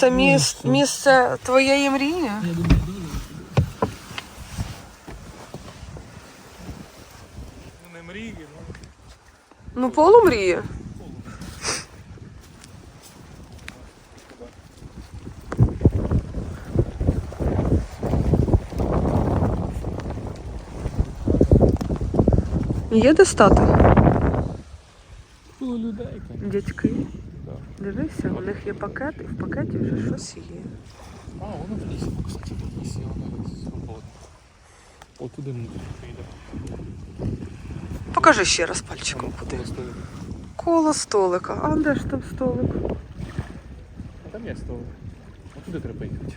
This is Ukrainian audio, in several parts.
Це міс- місце твоєї мрії? Я думаю, дуже. Ну не мрії, ну. Ну, полумрії. Є де стати? Було людей, звісно. Дядьки. Дивися, у них є пакет, і в пакеті вже щось є. А, воно в лісі, кстати, в лісі воно свободно. От туди внутрі йде. Покажи ще раз пальчиком куди. Коло столика. А де ж там столик? А там є столик. От туди треба їхати.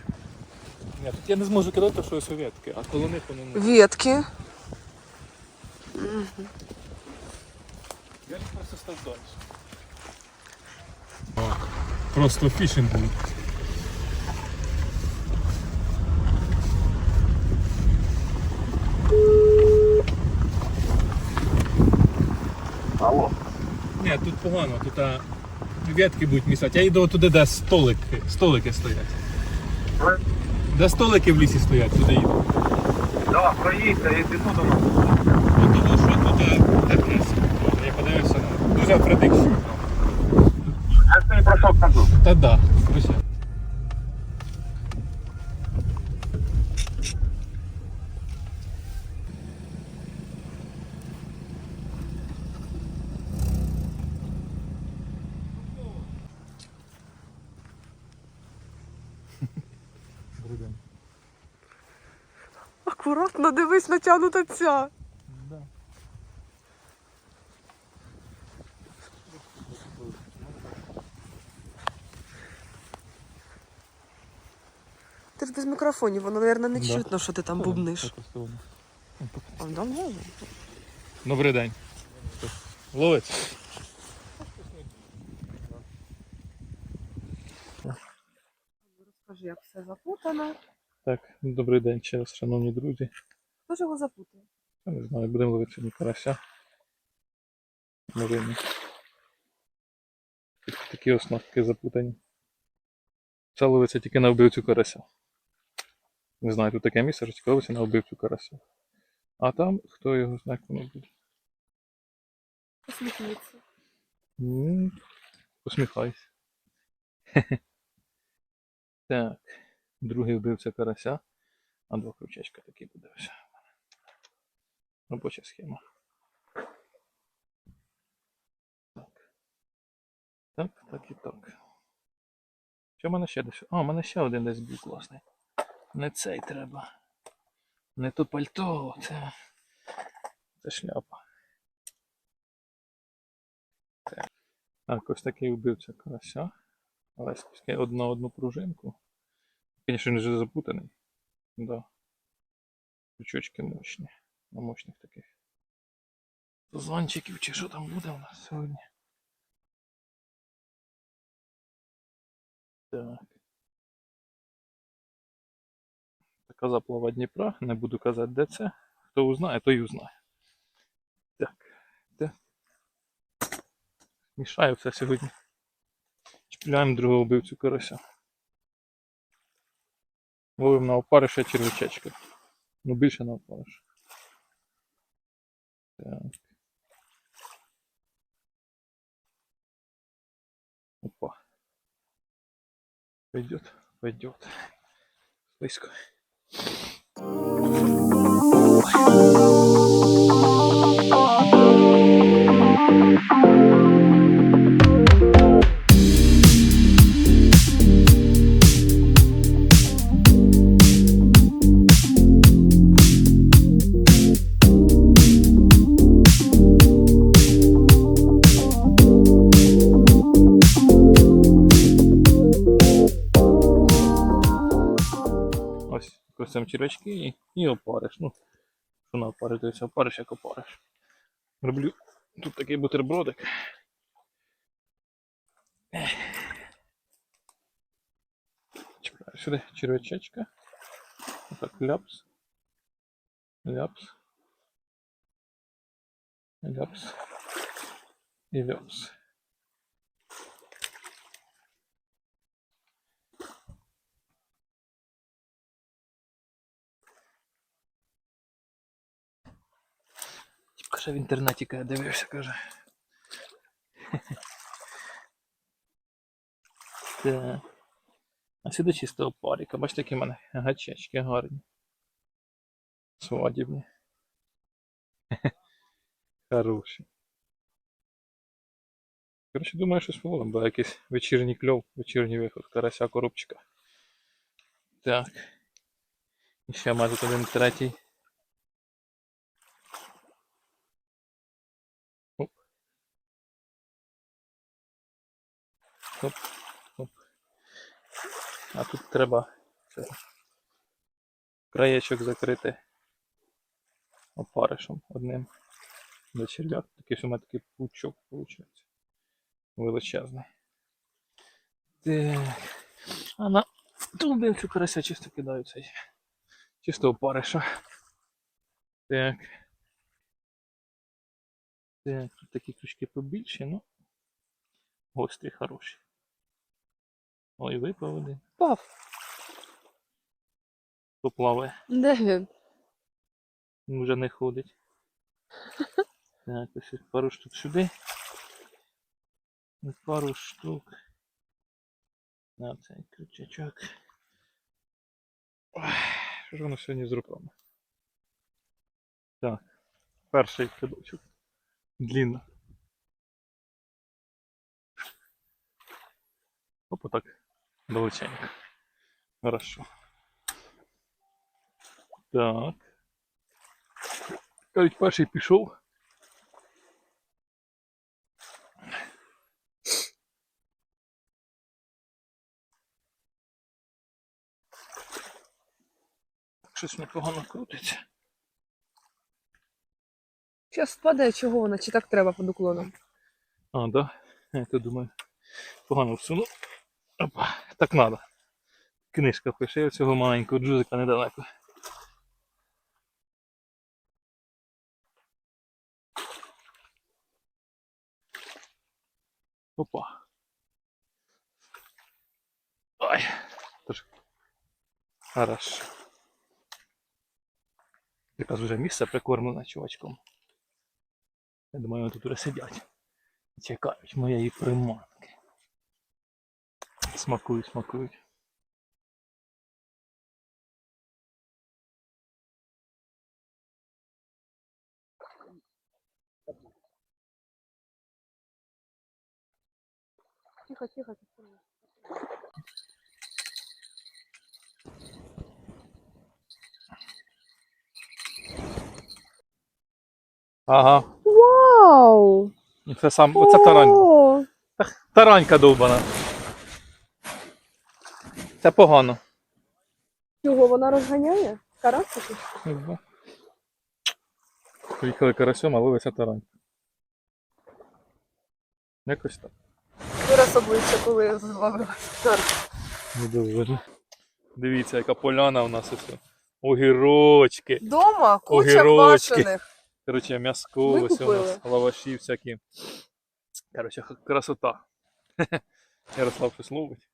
Ні, тут я не зможу кидати, що совєтки, а коло них вони не. Ветки. Я їх просто став далі. Просто фішинг був. Алло. Ні, тут погано, тут а, ветки будуть місати. Я йду туди, де столики, столики стоять. Де столики в лісі стоять, туди їду. Да, проїдьте, якщо тут у нас. Тому що тут а, так Я подивився на дуже предикцію. Я ж тобі про що кажу. Та да, короче. Акуратно дивись, натягнута ця. Без мікрофонів, воно, мабуть, не чутно, що ти там бубниш. Ну, Добрий день. Ловець. Скажи, як все запутано. Так, добрий день ще раз, шановні друзі. Хто ж його запутав? Я не знаю, будемо ловити сьогодні карася. Може Такі оснастки запутані. Це ловиться тільки на вбивцю карася. Не знаю, тут таке місце, що тільки на вбивцю карася. А там, хто його знає, як воно буде. Посміхніться. Ну, посміхайся. Так, другий вбивця карася, а два крючечка такі буде ось. Робоча схема. Так. Так, так і так. Що в мене ще десь? А, в мене ще один десь був класний. Не цей треба. Не то пальто, це. Це шляпа. Так, ось такий вбивця карася. Але тільки одна одну пружинку. Звісно, він вже запутаний. Да. Крючочки мощні. На мощних таких. Званчиків чи що там буде у нас сьогодні. Так. Така заплава Дніпра. Не буду казати, де це. Хто узнає, той узнає. Так. Так. Мішаю все сьогодні. Чіпляємо другого вбивцю карася. Ловимо на опариша червячечка. Ну більше на опариша. Так. Опа. Пойдет, пойдет. Близко. Thank you. Ось костям червячки і, і опариш. Ну, що на опариш, дивися, опариш як опариш. Роблю тут такий бутербродик. Чіпляю сюди червячечка. Отак ляпс. Ляпс. Ляпс. І ляпс. Каже в інтернеті каже, дивився, каже. Так. А сюди чисто опаріка. Бачите, які в мене гачечки гарні. Свадібні. Хороші. Коротше, думаю, щось виловимо, бо якийсь вечірній кльов, вечірній виход, карася коробчика. Так. І ще тут один третій. Оп. Оп. А тут треба краєчок закрити опаришем одним. До черв'як. Такий що у мене такий пучок виходить. Величезний. Так. А на тубинцю карася чисто кидаю цей. Чисто опариша. Так. Так, тут такі крючки побільші, ну. Гострі хороші. Ой, випав один. Пав. Поплаває. Де він? Він вже не ходить. Так, ось пару штук сюди. Пару штук. На цей крючачок. Ой, Що ж воно сьогодні з руками? Так, перший кидочок. Длинно. Опа так. Далеченько. Хорошо. Так. Кажуть, перший пішов. Щось непогано крутиться. Зараз спадає, чого вона, чи так треба під уклоном? А, да? Я то думаю, погано всунув. Опа, так надо. Книжка пише, цього маленького джузика недалеко. Опа. Ой. Тож. Хорошо. Якраз вже місце прикормлене чувачком. Я думаю, вони тут уже сидять. Чекають моєї приманки. Смакують, смакують. Тихо, тихо, тихо. Ага. Вау! Це сам. Оце тарань. Таранька довбана. Це погано. Чого вона розганяє? Карасики? Ага. Приїхали карасьом, а ловиться тарань. Якось так. Вираз обличчя, коли зловила. Не доволі. Дивіться, яка поляна у нас ось. Огірочки. Дома куча Огірочки. квашених. Коротше, м'яско, ось у купили? нас лаваші всякі. Коротше, х- красота. Ярослав щось ловить.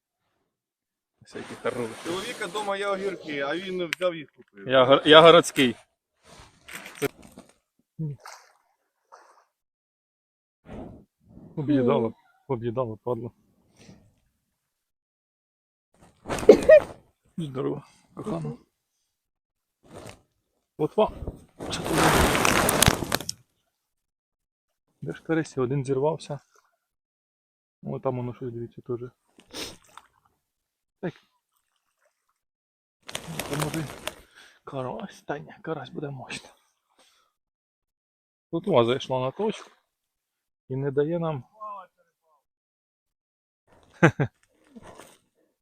Всякі хороші. Чоловіка вдома є огірки, а він взяв їх купив. Я, я городський. Об'їдало, об'їдало, падло. Здорово, кохано. Що тут? Де ж каресі? Один зірвався. О, там воно щось, дивіться, теж. Так. Там може карась, та ні, карась буде мощно. Тут у вас зайшла на точку і не дає нам.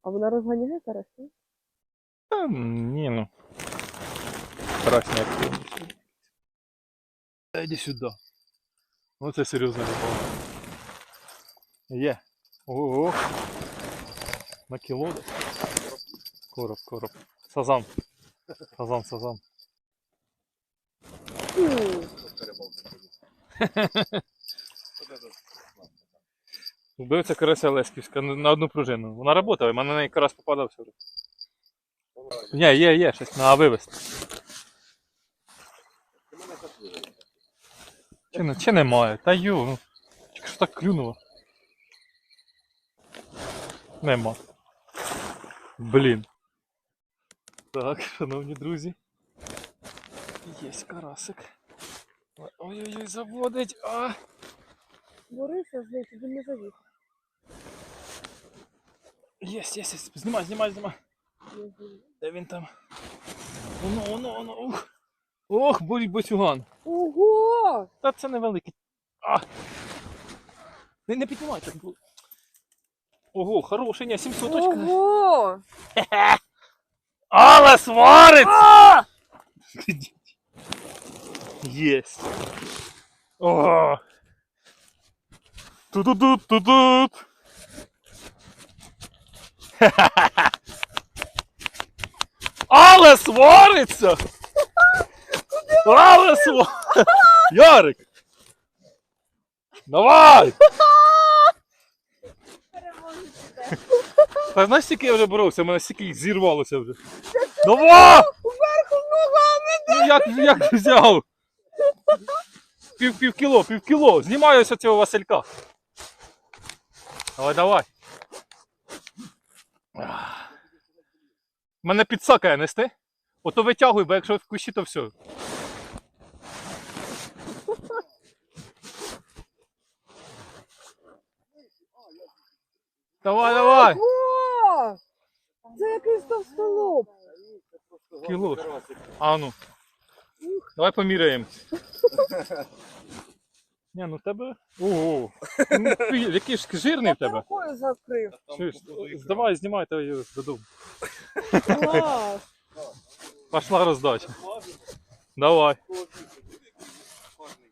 А вона розганяє карасі? Та ні, ну. Карась не активний. Йди сюди. Ну це серйозна рибалка. Є. Ого. На кіло. Короб, короб. Сазан. Сазан, сазан. Вбивця карася Леськівська на одну пружину. Вона працює, в мене на неї карась попадався вже. Є, є, є, щось на вивезти. Чи, не- чи немає? Та йо, ну. Тільки що так клюнуло. Нема. Блін. Так, шановні друзі. Єсть карасик. Ой-ой-ой, заводить. А! Борися, здається, він не завів. Єсть, єсть, єсть. Знімай, знімай, знімай. Де він там? Воно, воно, воно. Ух. Ох, бой босюган. Ого! Та це невеликий. А! Не, не піднімайте. Ого, хороший, ні, 700 очка. Ого! Але свариться! Єсть. О! Ту-ду-ду, ту-тут. Але свариться! Але свариться! Ярик! Давай! Та знаєш, скільки я вже боровся, в мене стільки їх зірвалося вже. Давай! Уверху ногами! Ну як, як взяв? Пів, пів кіло, пів кіло. Знімаюся цього Василька. Давай, давай. Мене підсакає нести. Ото витягуй, бо якщо в кущі, то все. Давай, давай. Це якийсь товстолоб. Кіло. А ну. Давай поміряємо. Ні, ну в тебе. Ого. Ну, ти який ж жирний в тебе. Рукою закрив. Чуєш, Давай, знімай та її додому. Клас! Пошла роздача. Давай.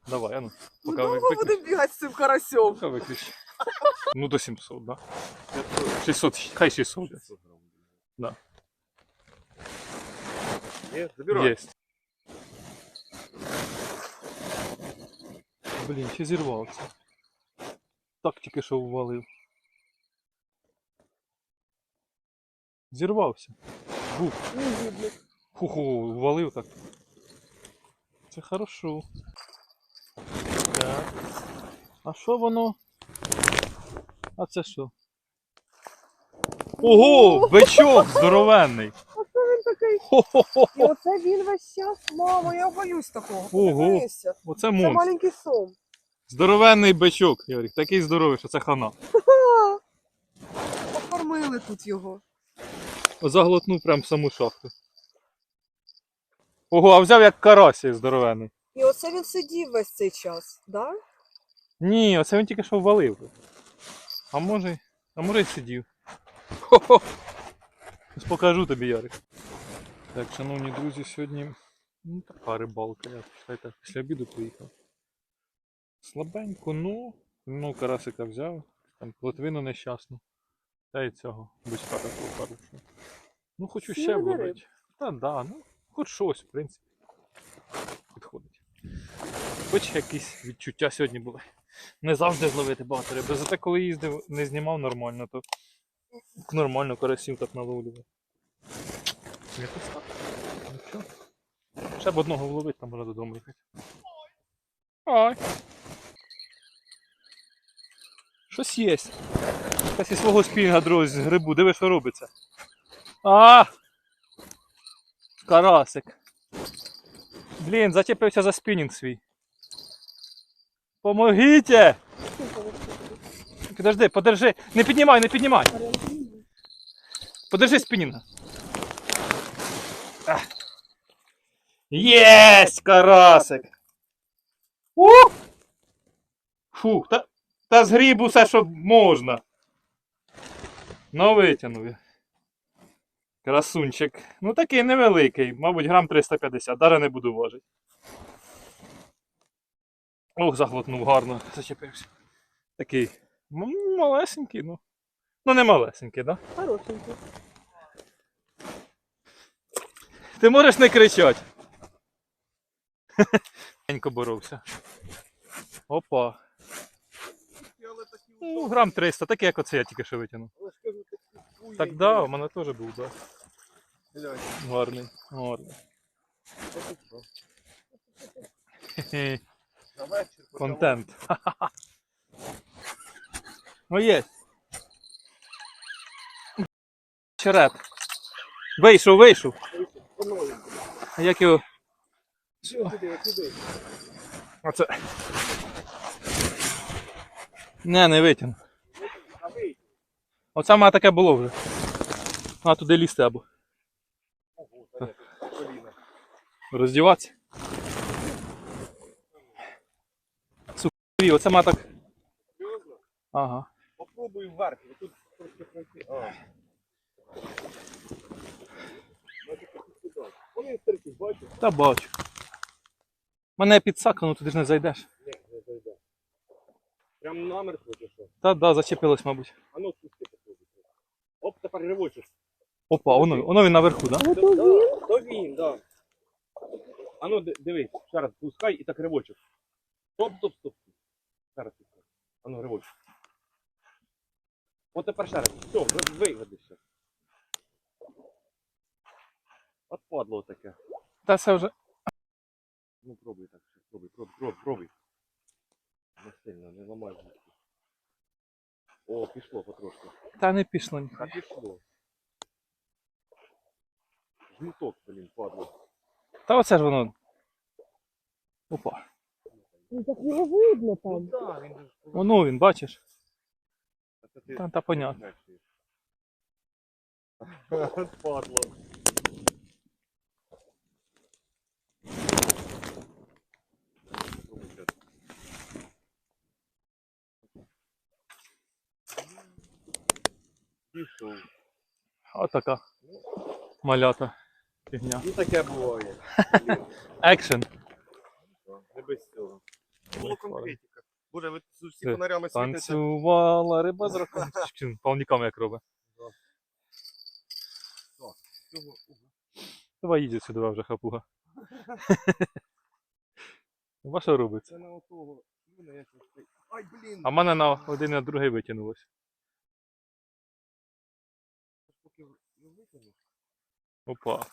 Давай, а ну. Ми Поки довго ви- будемо бігати з цим карасьом. Поки виключи. Ну до 700, да? 600, хай 600. Да. Є, забирай. Есть. Блін, чи зірвався. Так тільки що ввалив. Зірвався. Бух. Ху-ху, ввалив так. Це хорошо. Так. А що воно? А це що? Ого! Бичок здоровенний! Оце він такий. І оце він весь час. Мамо, я боюсь такого. Ого. Подивися. Оце Це монстр. маленький сом. Здоровенний бичок, Ярик, такий здоровий, що це хана. Ха! Покормили тут його. Заглотнув прям саму шахту. Ого, а взяв як карась цей здоровенний. І оце він сидів весь цей час, да? Ні, оце він тільки що ввалив. А може, а може й сидів. Хо-хо. Покажу тобі, Ярик. Так, шановні друзі, сьогодні ну, така рибалка. Я читайте, після обіду поїхав. Слабенько, ну, ну карасика взяв, там плотвину нещасну. Та й цього бичка такого хорошого. Ну, хочу ще вловити. Та да, ну, хоч щось, в принципі. Підходить. Хоч якісь відчуття сьогодні були. Не завжди зловити багато риби. Зате коли їздив, не знімав нормально, то нормально карасів так наловлював. Якось так. Ще б одного вловити, там можна додому їхати. Ой. Щось є. Якась із свого спінга, друзі, з грибу. Диви, що робиться. А! Карасик. Блін, зачепився за спінінг свій. Помогите! Подожди, подержи. Не піднімай, не піднімай. Подержи спінінга. А. Єсть, карасик! У! Фух, та, та згріб усе, що можна. Ну, витягнув. Красунчик. Ну такий невеликий, мабуть, грам 350, даже не буду важити. Ох, заглотнув гарно, зачепився. Такий м, малесенький, ну. Ну не малесенький, да? Хорошенький. Ти можеш не кричати. Денько боровся. Опа. Ну, грам 300, такий як оце я тільки що витягнув. Так да, у мене теж був, да. Глянь, Гарний. Гарний. На вечір Контент. Ну є. Череп. Вийшов, вийшов. А як його. Оце. Не, не витягну. Оце в мене таке було вже. А туди лізти або роздіватися. Оце в мене так. Серйозно? Ага. Попробуй вверх, тут трошки пройти. А. Вони стрики, бачиш? Та бачу. Мене підсакано, туди ж не зайдеш. Ні, не зайде. Прям намертво чи що? Та да, зачепилось, мабуть. А ну спусти попробуй. Оп, тепер ривочиш. Опа, воно, воно він наверху, да? Да, да, То він, да. А ну дивись, ще раз пускай і так ривочиш. Стоп, стоп, стоп. Ще раз пускай. А ну ривочиш. От тепер ще раз. Все, ви- виведешся. От падло таке. Та це вже. Ну пробуй так. ще. Пробуй, пробуй, пробуй, пробуй. Не сильно, не ламай звуки. О, пішло потрошки. Та не пішло ні. А пішло. Жмуток, блін, падло. Та оце ж воно. Опа. Ну так його видно там. Ну так, він же Воно він, бачиш? Та, ти- Та, та понятно. Падло. Пішов. Отака. Малята. Фігня. І таке буває. Екшен. Не без цього. Було конкретика. Боже, ви з усі фонарями світите. Танцювала риба з раком. Повніками як робить. Цього- Давай їдь сюди вже хапуга. Що робиться? Це на отого. Ай, блін! А в мене на один на другий витягнеш. Опа.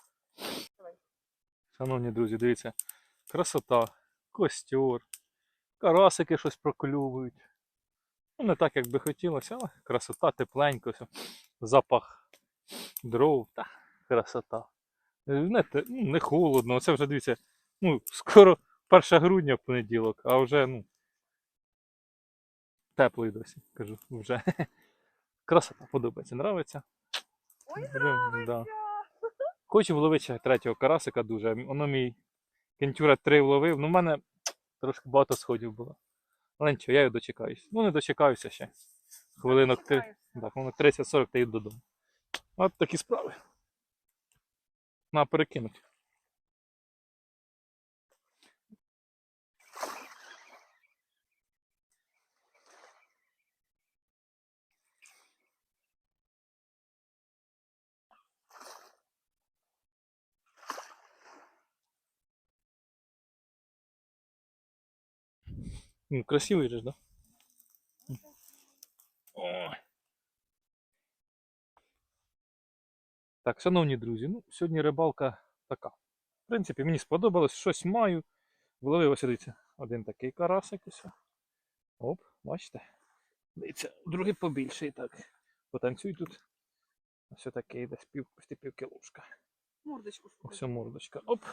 Шановні друзі, дивіться. Красота, костер, карасики щось проклювують. Ну, не так, як би хотілося, але красота, тепленько, все. запах дров, та красота. Не, ну, не холодно, це вже дивіться, ну, скоро 1 грудня в понеділок, а вже ну, теплий досі, кажу, вже. Красота подобається, нравиться. Ой, Прям, да. Хочу вловити ще третього карасика дуже. Воно мій кентюра 3 вловив. Ну, в мене трошки багато сходів було. Але нічого, я його дочекаюсь. Ну, не дочекаюся ще. Хвилинок 30-40 та йду додому. От такі справи. На перекинуть. Ну, красивий же да? Ой. Так, шановні друзі, ну, сьогодні рибалка така. В принципі, мені сподобалось, щось маю. Вловив ось дивіться, один такий карасик ось. Оп, бачите? Дивіться, другий побільший так. Потанцюй тут. Ось такий десь пів, почти пів кілушка. Мордочку. Ось мордочка. Оп.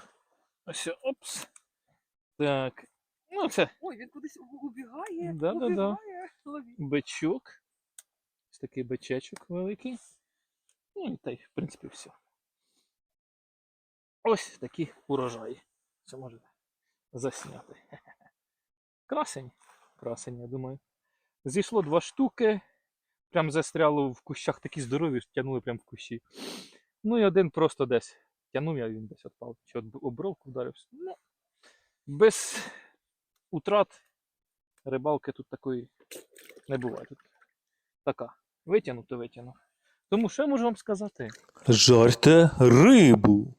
Ось, опс. Так. Ну, це Ой, він кудись убігає. Да-да-да. Ловіть. бичок. Ось такий бичечок великий. Ну і та й, в принципі, все. Ось такі урожаї. Це можете засняти. Красень. Красень, я думаю. Зійшло два штуки. Прям застряло в кущах такі здорові, тягнули прям в кущі. Ну і один просто десь. Тягнув я, він десь відпав. Чи об обровку вдарився. Ну, без утрат рибалки тут такої не буває. Тут така. Витягнув, то витягнув. Тому що я можу вам сказати? Жарте рибу.